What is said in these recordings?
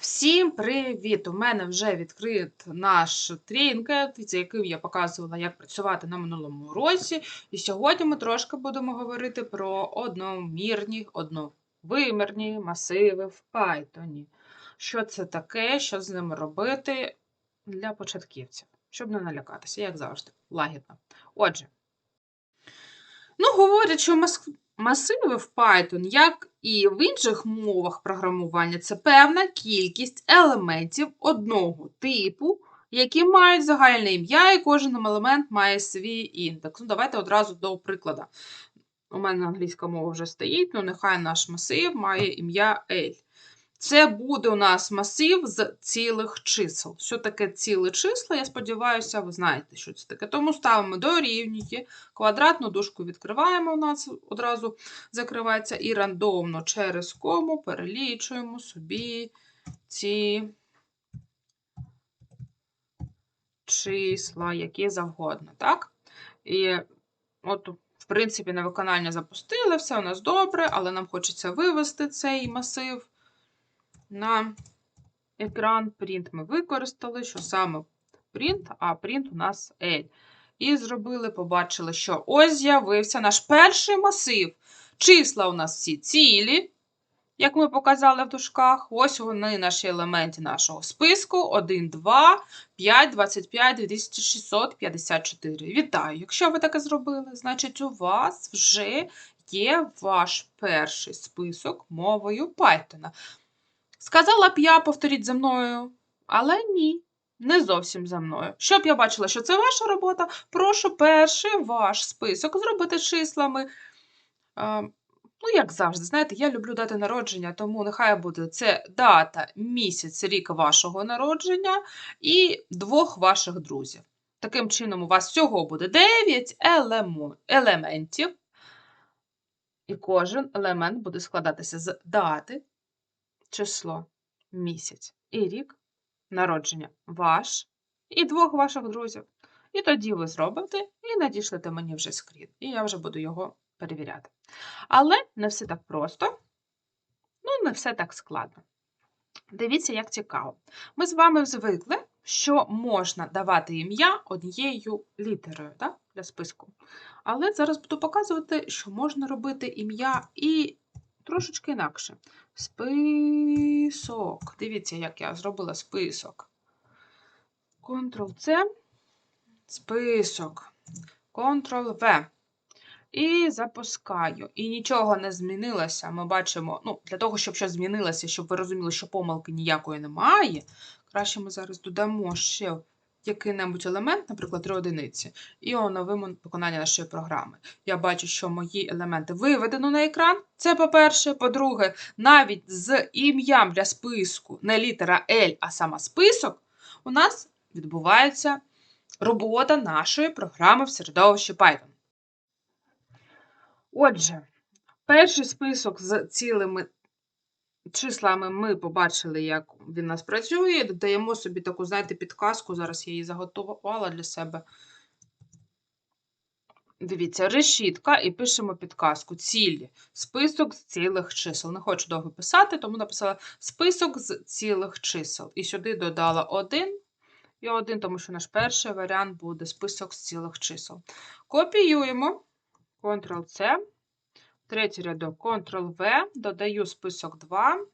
Всім привіт! У мене вже відкрит наш трінкет, за яким я показувала, як працювати на минулому році. І сьогодні ми трошки будемо говорити про одномірні, одновимірні масиви в Python. Що це таке, що з ними робити для початківців, щоб не налякатися, як завжди, лагідно. Отже, ну, говорять, що мас- масиви в Python, як і в інших мовах програмування, це певна кількість елементів одного типу, які мають загальне ім'я, і кожен елемент має свій індекс. Ну, давайте одразу до прикладу. У мене англійська мова вже стоїть, ну нехай наш масив має ім'я L. Це буде у нас масив з цілих чисел. Що таке ціле числа? Я сподіваюся, ви знаєте, що це таке. Тому ставимо дорівнює, квадратну дужку відкриваємо, у нас одразу закривається, і рандомно через кому перелічуємо собі ці числа, які завгодно. так? І от, в принципі, на виконання запустили, все у нас добре, але нам хочеться вивести цей масив на екран. Print ми використали, що саме print, а print у нас L. І зробили, побачили, що ось з'явився наш перший масив. Числа у нас всі цілі, як ми показали в дужках. Ось вони наші елементи нашого списку: 1, 2, 5, 25, 2654. Вітаю! Якщо ви таке зробили, значить у вас вже є ваш перший список мовою Python. Сказала б я, повторіть за мною, але ні, не зовсім за мною. Щоб я бачила, що це ваша робота, прошу перший ваш список зробити числами. Ну, як завжди, знаєте, я люблю дати народження, тому нехай буде це дата, місяць, рік вашого народження і двох ваших друзів. Таким чином, у вас всього буде 9 елемо- елементів, і кожен елемент буде складатися з дати, число, місяць і рік народження ваш і двох ваших друзів. І тоді ви зробите і надішлете мені вже скрін, і я вже буду його перевіряти. Але не все так просто, ну, не все так складно. Дивіться, як цікаво. Ми з вами звикли, що можна давати ім'я однією літерою так, для списку. Але зараз буду показувати, що можна робити ім'я і трошечки інакше. Список. Дивіться, як я зробила список. Ctrl-C, список. Ctrl-V. І запускаю. І нічого не змінилося. Ми бачимо, ну, для того, щоб щось змінилося, щоб ви розуміли, що помилки ніякої немає. Краще ми зараз додамо ще який-небудь елемент, наприклад, три одиниці, і оновимо виконання нашої програми. Я бачу, що мої елементи виведено на екран. Це по-перше. По-друге, навіть з ім'ям для списку не літера L, а сама список, у нас відбувається робота нашої програми в середовищі Python. Отже, перший список з цілими числами ми побачили, як він нас працює. Додаємо собі таку, знаєте, підказку. Зараз я її заготувала для себе. Дивіться, решітка, і пишемо підказку. Цілі. Список з цілих чисел. Не хочу довго писати, тому написала список з цілих чисел. І сюди додала 1 і 1, тому що наш перший варіант буде список з цілих чисел. Копіюємо. Ctrl-C, третій рядок. Ctrl-V, додаю список 2,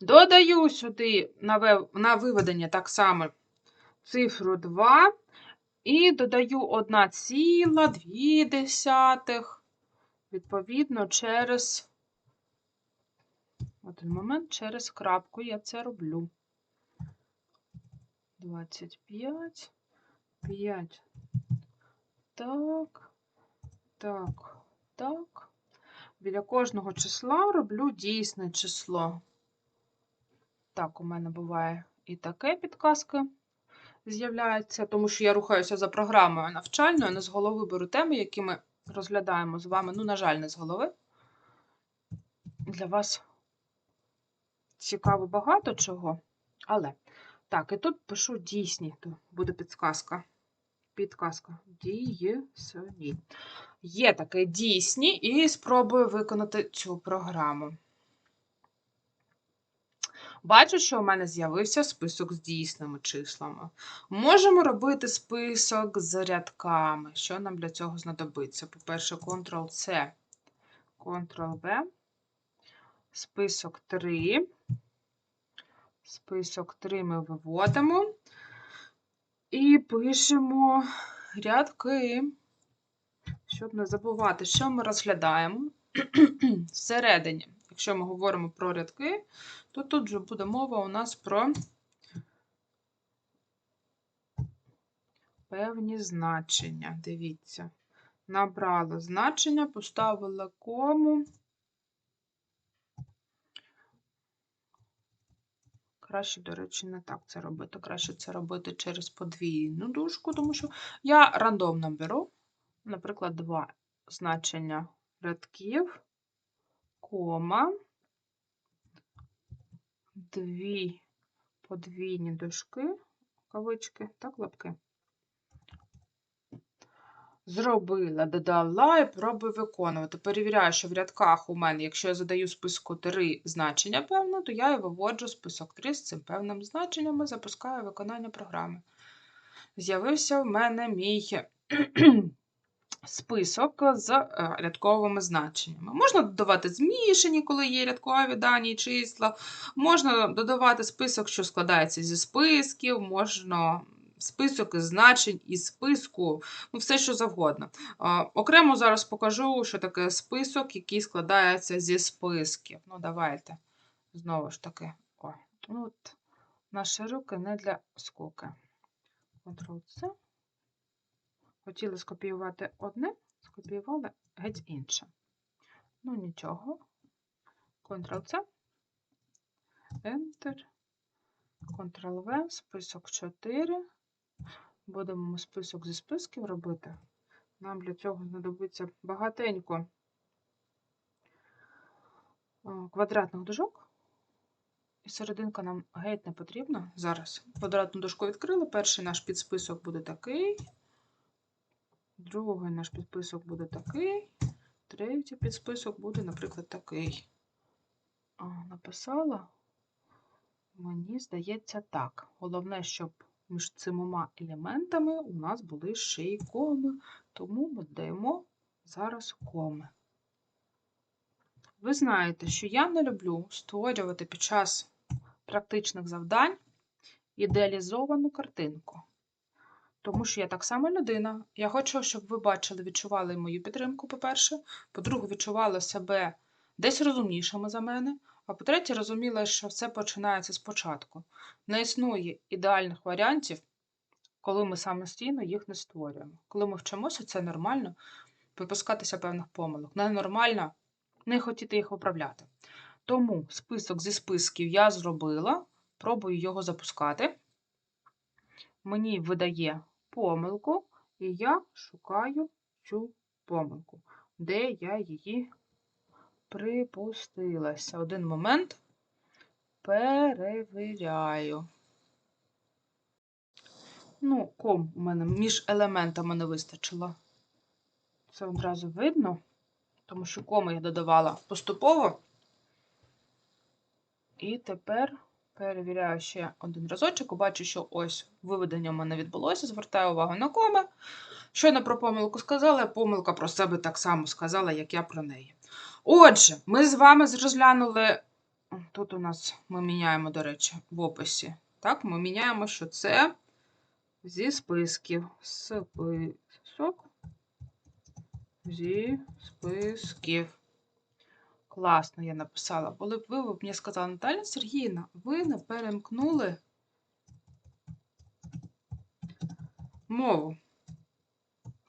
додаю сюди на, виведення так само цифру 2 і додаю 1,2, відповідно, через один момент, через крапку я це роблю. 25, 5, так, так, так. Біля кожного числа роблю дійсне число. Так, у мене буває і таке підказки з'являється, тому що я рухаюся за програмою навчальною, не з голови беру теми, які ми розглядаємо з вами. Ну, на жаль, не з голови. Для вас цікаво багато чого, але. Так, і тут пишу дійсні, то буде підсказка. Підказка. Дійсні. Є таке дійсні, і спробую виконати цю програму. Бачу, що у мене з'явився список з дійсними числами. Можемо робити список з рядками. Що нам для цього знадобиться? По-перше, Ctrl-C, Ctrl-V, список 3. Список 3 ми виводимо і пишемо рядки, щоб не забувати, що ми розглядаємо. Всередині, якщо ми говоримо про рядки, то тут вже буде мова у нас про певні значення. Дивіться, набрали значення, поставили кому. Краще, до речі, не так це робити. Краще це робити через подвійну дужку, тому що я рандомно беру, наприклад, два значення рядків, кома, дві подвійні дужки, кавички та клапки. Зробила, додала і пробую виконувати. Перевіряю, що в рядках у мене, якщо я задаю списку 3 значення певно, то я і виводжу список 3 з цим певним значенням і запускаю виконання програми. З'явився в мене мій список з е, рядковими значеннями. Можна додавати змішані, коли є рядкові дані і числа. Можна додавати список, що складається зі списків, можна список із значень із списку, ну все що завгодно. Окремо зараз покажу, що таке список, який складається зі списків. Ну, давайте. Знову ж таки, о, от наші руки не для скуки. Ctrl-C. Хотіли скопіювати одне, скопіювали геть інше. Ну, нічого. Ctrl-C, Enter, Ctrl-V, список 4. Будемо список зі списків робити. Нам для цього знадобиться багатенько квадратних дужок. І серединка нам геть не потрібна. Зараз квадратну дужку відкрили. Перший наш підсписок буде такий. Другий наш підсписок буде такий. Третій підсписок буде, наприклад, такий. А, Написала. Мені здається так. Головне, щоб між цими елементами у нас були ще й коми, тому ми додаємо зараз коми. Ви знаєте, що я не люблю створювати під час практичних завдань ідеалізовану картинку. Тому що я так само людина. Я хочу, щоб ви бачили, відчували мою підтримку, по-перше. По-друге, відчували себе десь розумнішими за мене. А по-третє, розуміла, що все починається спочатку. Не існує ідеальних варіантів, коли ми самостійно їх не створюємо. Коли ми вчимося, це нормально випускатися певних помилок. Ненормально не хотіти їх виправляти. Тому список зі списків я зробила, пробую його запускати. Мені видає помилку, і я шукаю цю помилку, де я її припустилася. Один момент перевіряю. Ну, ком у мене між елементами не вистачило. Це одразу видно, тому що коми я додавала поступово. І тепер перевіряю ще один разочок, бачу, що ось виведення в мене відбулося. Звертаю увагу на коми. Щойно про помилку сказала, помилка про себе так само сказала, як я про неї. Отже, ми з вами розглянули. Тут у нас ми міняємо, до речі, в описі. Так, Ми міняємо, що це зі списків. Список зі списків. Класно, я написала. Коли б ви, ви б мені сказали, Наталя Сергіївна, ви не перемкнули мову.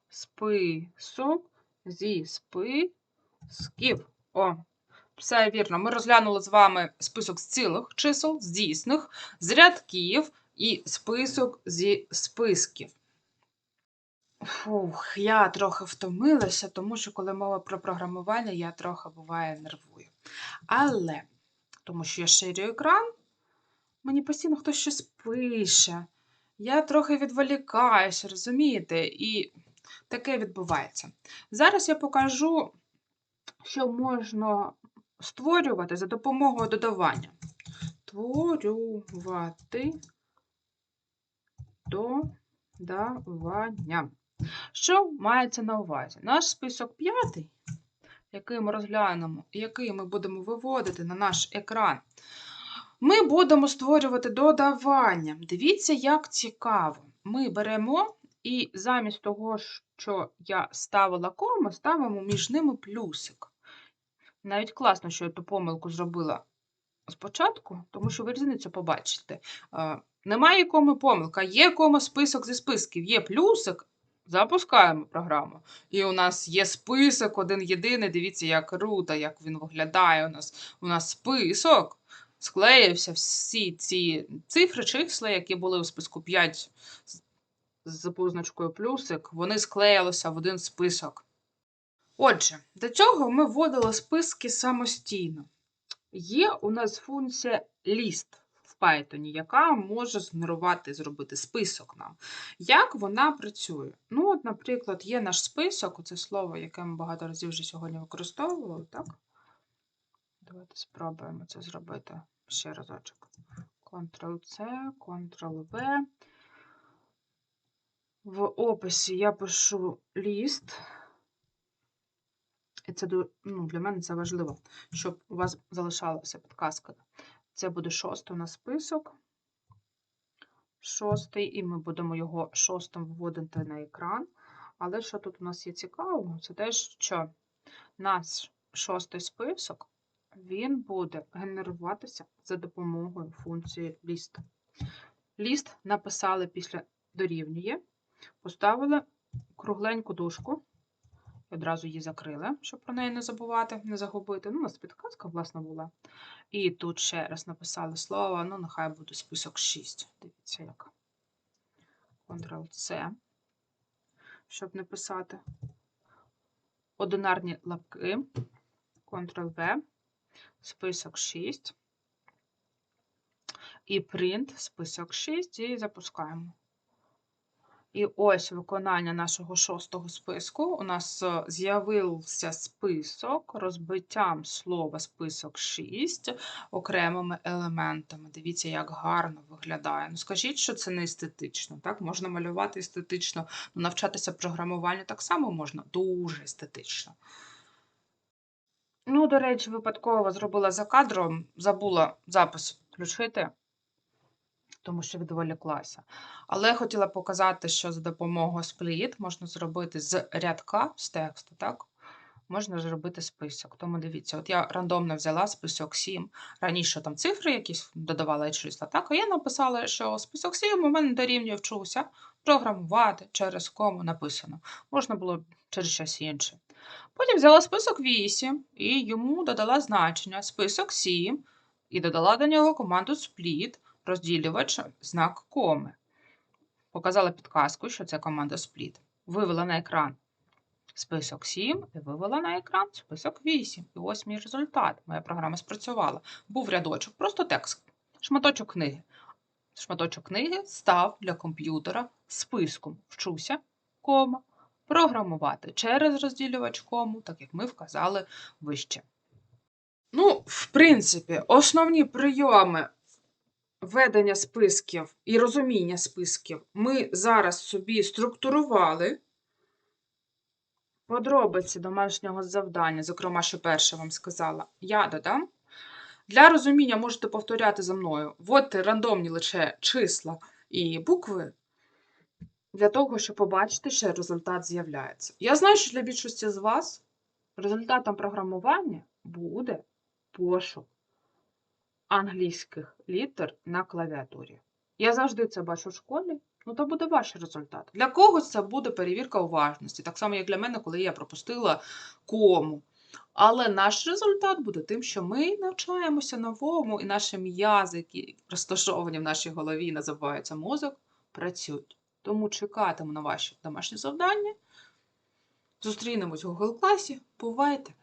Список зі списків. О, все вірно. Ми розглянули з вами список з цілих чисел, з дійсних, з рядків і список зі списків. Фух, я трохи втомилася, тому що, коли мова про програмування, я трохи буває нервую. Але, тому що я ширю екран, мені постійно хтось щось пише. Я трохи відволікаюся, розумієте? І таке відбувається. Зараз я покажу, що можна створювати за допомогою додавання. створювати додавання. Що мається на увазі? Наш список п'ятий, який ми розглянемо, який ми будемо виводити на наш екран, ми будемо створювати додавання. Дивіться, як цікаво. Ми беремо і замість того, що я ставила кому, ставимо між ними плюсик. Навіть класно, що я ту помилку зробила спочатку, тому що ви різницю побачите. Е, Немає коми помилка, є кома список зі списків, є плюсик, запускаємо програму. І у нас є список один єдиний. Дивіться, як круто, як він виглядає. У нас, у нас список. Склеївся всі ці цифри, числа, які були у списку 5 з- з позначкою плюсик, вони склеїлися в один список. Отже, до цього ми вводили списки самостійно. Є у нас функція list в Python, яка може згенерувати, зробити список нам. Як вона працює? Ну, от, наприклад, є наш список, це слово, яке ми багато разів вже сьогодні використовували, так? Давайте спробуємо це зробити ще разочок. Ctrl-C, Ctrl-V. В описі я пишу ліст. І це ну, для мене це важливо, щоб у вас залишалася підказка. Це буде шостий у нас список. Шостий, і ми будемо його шостим вводити на екран. Але що тут у нас є цікавого, це те, що наш шостий список він буде генеруватися за допомогою функції list. Ліст написали після дорівнює, поставили кругленьку дужку, одразу її закрили, щоб про неї не забувати, не загубити. Ну, у нас підказка, власне, була. І тут ще раз написали слово, ну, нехай буде список 6. Дивіться, як. Ctrl-C, щоб не писати. Одинарні лапки. Ctrl-V, список 6. І print, список 6, і запускаємо. І ось виконання нашого шостого списку. У нас е, з'явився список розбиттям слова список 6 окремими елементами. Дивіться, як гарно виглядає. Ну, скажіть, що це не естетично. Так? Можна малювати естетично, ну, навчатися програмуванню так само можна дуже естетично. Ну, до речі, випадково зробила за кадром, забула запис включити тому що відволіклася. Але я хотіла показати, що за допомогою split можна зробити з рядка з тексту, так? Можна зробити список. Тому дивіться, от я рандомно взяла список 7. Раніше там цифри якісь додавала і числа, так? А я написала, що список 7 у мене дорівнює вчуся програмувати через кому написано. Можна було через щось інше. Потім взяла список 8 і йому додала значення список 7 і додала до нього команду split розділювач знак коми. Показала підказку, що це команда split. Вивела на екран список 7 і вивела на екран список 8. І ось мій результат. Моя програма спрацювала. Був рядочок, просто текст, шматочок книги. Шматочок книги став для комп'ютера списком. Вчуся, кома, програмувати через розділювач кому, так як ми вказали вище. Ну, в принципі, основні прийоми ведення списків і розуміння списків ми зараз собі структурували. Подробиці домашнього завдання, зокрема, що перше вам сказала, я додам. Для розуміння можете повторяти за мною. Вводьте рандомні лише числа і букви для того, щоб побачити, що результат з'являється. Я знаю, що для більшості з вас результатом програмування буде пошук англійських літер на клавіатурі. Я завжди це бачу в школі, ну то буде ваш результат. Для когось це буде перевірка уважності, так само, як для мене, коли я пропустила кому. Але наш результат буде тим, що ми навчаємося новому, і наші м'язи, які розташовані в нашій голові, і називаються мозок, працюють. Тому чекатиму на ваші домашні завдання. Зустрінемось в Google класі. Бувайте!